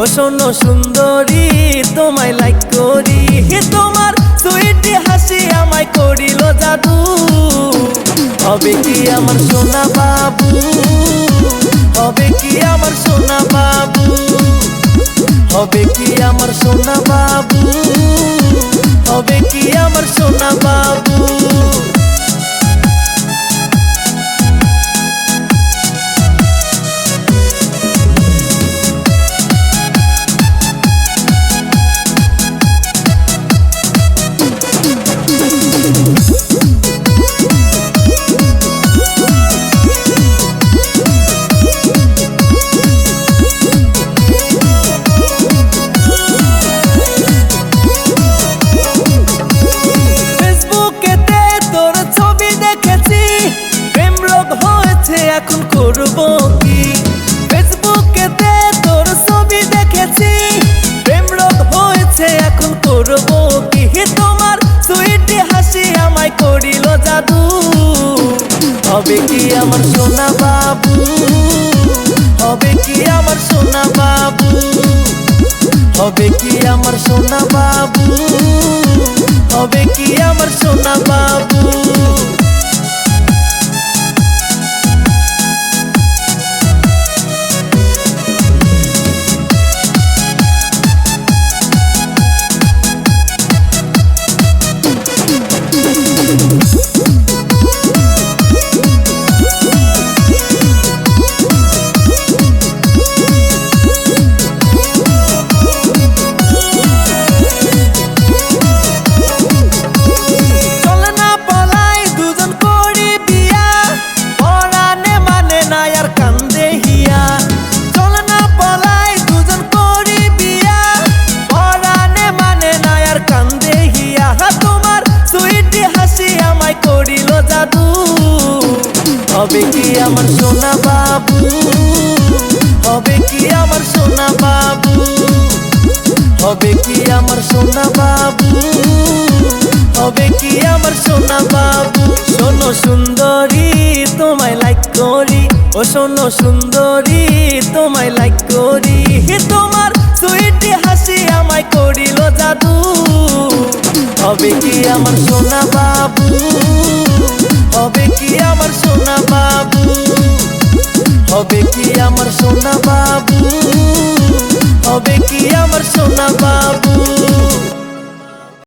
ও শোনো সুন্দরী, তোমায় লাইক করি। তোমার সুইটি হাসি আমায় করিল জাদু। হবে কি আমার সোনা বাবু? হবে কি আমার সোনা বাবু? হবে কি আমার সোনা বাবু? করব কি? ফেসবুকেতে তোর ছবি দেখেছি। প্রেম রোগ হয়েছে, এখন করব কি? তোমার সুইটি হাসি আমায় করিল জাদু। হবে কি আমার সোনা বাবু? হবে কি আমার সোনা বাবু? হবে কি আমার সোনা বাবু? হবে কি আমার সোনা বাবু? হবে কি আমার সোনা বাবু? হবে কি আমার সোনা বাবু? শোনো সুন্দরী, তোমায় লাইক করি। ও শোনো সুন্দরী, তোমায় লাইক করি। তোমার সুইট হাসি আমায় করিল জাদু। হবে কি আমার সোনা বাবু? হবে কি আমার সোনা বাবু? হবে কি আমার সোনা বাবু? হবে কি আমার